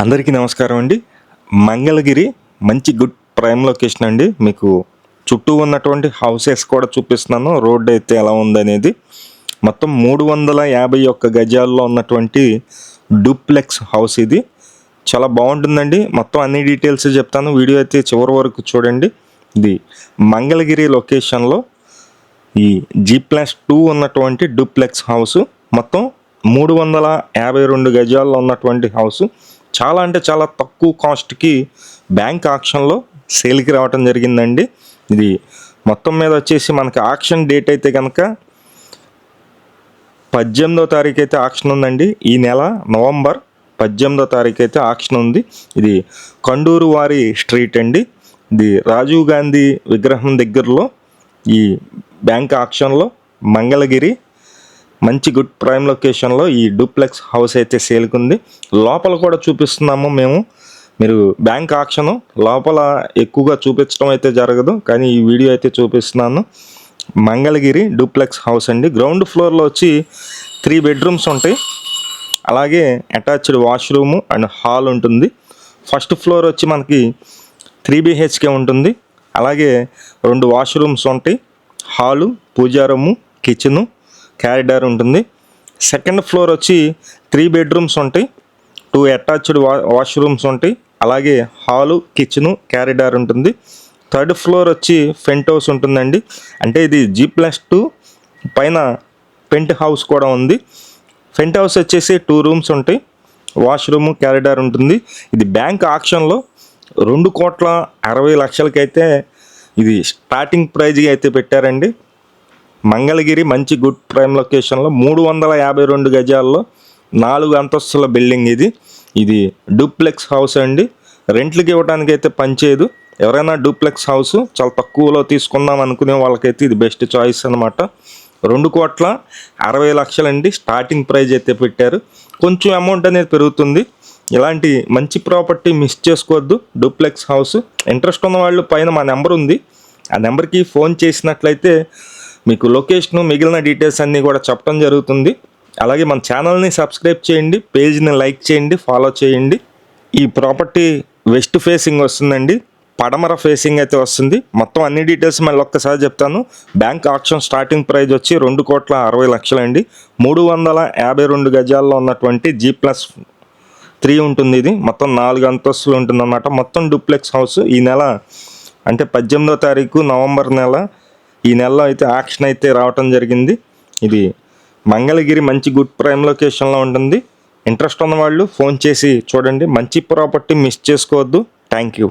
అందరికీ నమస్కారం అండి. మంగళగిరి మంచి గుడ్ ప్రైమ్ లొకేషన్ అండి. మీకు చుట్టూ ఉన్నటువంటి హౌసెస్ కూడా చూపిస్తున్నాను. రోడ్ అయితే ఎలా ఉందనేది. మొత్తం మూడు వందల యాభై ఒక్క గజాల్లో ఉన్నటువంటి డూప్లెక్స్ హౌస్ ఇది. చాలా బాగుంటుందండి. మొత్తం అన్ని డీటెయిల్స్ చెప్తాను. వీడియో అయితే చివరి వరకు చూడండి. ఇది మంగళగిరి లొకేషన్లో ఈ జీ ప్లస్ టూ ఉన్నటువంటి డూప్లెక్స్ హౌస్. మొత్తం మూడు వందల యాభై రెండు గజాల్లో ఉన్నటువంటి హౌస్. చాలా అంటే చాలా తక్కువ కాస్ట్కి బ్యాంక్ ఆక్షన్లో సేల్కి రావటం జరిగిందండి. ఇది మొత్తం మీద వచ్చేసి మనకి ఆక్షన్ డేట్ అయితే కనుక పద్దెనిమిదో తారీఖు అయితే ఆక్షన్ ఉందండి. ఈ నెల నవంబర్ పద్దెనిమిదో తారీఖు అయితే ఆక్షన్ ఉంది. ఇది కండూరు వారి స్ట్రీట్ అండి. ఇది రాజీవ్ గాంధీ విగ్రహం దగ్గరలో ఈ బ్యాంక్ ఆక్షన్లో మంగళగిరి మంచి గుడ్ ప్రైమ్ లొకేషన్లో ఈ డూప్లెక్స్ హౌస్ అయితే సేల్కుంది. లోపల కూడా చూపిస్తున్నాము మేము. మీరు బ్యాంక్ ఆక్షన్ లోపల ఎక్కువగా చూపించడం అయితే జరగదు కానీ ఈ వీడియో అయితే చూపిస్తున్నాను. మంగళగిరి డూప్లెక్స్ హౌస్ అండి. గ్రౌండ్ ఫ్లోర్లో వచ్చి త్రీ బెడ్రూమ్స్ ఉంటాయి. అలాగే అటాచ్డ్ వాష్రూము అండ్ హాల్ ఉంటుంది. ఫస్ట్ ఫ్లోర్ వచ్చి మనకి త్రీ బిహెచ్కే ఉంటుంది. అలాగే రెండు వాష్రూమ్స్ ఉంటాయి. Hall puja room kitchen corridor ఉంటుంది. సెకండ్ ఫ్లోర్ వచ్చి త్రీ బెడ్రూమ్స్ ఉంటాయి. టూ అటాచ్డ్ వా వాష్రూమ్స్ ఉంటాయి. అలాగే హాలు కిచెను క్యారిడార్ ఉంటుంది. థర్డ్ ఫ్లోర్ వచ్చి ఫెంట్ హౌస్ ఉంటుందండి. అంటే ఇది జీ ప్లస్ టూ పైన పెంట్ హౌస్ కూడా ఉంది. ఫెంట్ హౌస్ వచ్చేసి టూ రూమ్స్ ఉంటాయి. వాష్రూమ్ క్యారిడార్ ఉంటుంది. ఇది బ్యాంక్ ఆక్షన్లో రెండు కోట్ల అరవై లక్షలకైతే ఇది స్టార్టింగ్ ప్రైజ్గా అయితే పెట్టారండి. మంగళగిరి మంచి గుడ్ ప్రైమ్ లొకేషన్లో మూడు వందల యాభై రెండు గజాల్లో నాలుగు అంతస్తుల బిల్డింగ్ ఇది. ఇది డూప్లెక్స్ హౌస్ అండి. రెంట్లకి ఇవ్వడానికి అయితే పనిచేయదు ఎవరైనా డూప్లెక్స్ హౌస్ చాలా తక్కువలో తీసుకుందాం అనుకునే వాళ్ళకైతే ఇది బెస్ట్ చాయిస్ అనమాట రెండు కోట్ల అరవై లక్షలండి. స్టార్టింగ్ ప్రైజ్ అయితే పెట్టారు. కొంచెం అమౌంట్ అనేది పెరుగుతుంది. ఇలాంటి మంచి ప్రాపర్టీ మిస్ చేసుకోవద్దు. Duplex house. ఇంట్రెస్ట్ ఉన్న వాళ్ళు పైన మా నెంబర్ ఉంది. ఆ నెంబర్కి ఫోన్ చేసినట్లయితే మీకు లొకేషన్ మిగిలిన డీటెయిల్స్ అన్నీ కూడా చెప్పడం జరుగుతుంది. అలాగే మన ఛానల్ని సబ్స్క్రైబ్ చేయండి పేజ్ని లైక్ చేయండి ఫాలో చేయండి. ఈ ప్రాపర్టీ వెస్ట్ ఫేసింగ్ వస్తుందండి పడమర ఫేసింగ్ అయితే వస్తుంది. మొత్తం అన్ని డీటెయిల్స్ మళ్ళీ ఒక్కసారి చెప్తాను. బ్యాంక్ ఆప్షన్ స్టార్టింగ్ ప్రైజ్ వచ్చి రెండు కోట్ల అరవై లక్షలండి. మూడు వందల యాభై రెండు గజాల్లో ఉన్నటువంటి జీ ప్లస్ త్రీ ఉంటుంది ఇది. మొత్తం నాలుగు అంతస్తులు ఉంటుంది అన్నమాట మొత్తం డూప్లెక్స్ హౌస్ ఈ నెల అంటే పద్దెనిమిదో తారీఖు నవంబర్ నెల ఈ నెలలో అయితే యాక్షన్ అయితే రావటం జరిగింది. ఇది మంగళగిరి మంచి గుడ్ ప్రైమ్ లొకేషన్లో ఉంటుంది. ఇంట్రెస్ట్ ఉన్న వాళ్ళు ఫోన్ చేసి చూడండి. మంచి ప్రాపర్టీ మిస్ చేసుకోవద్దు. Thank you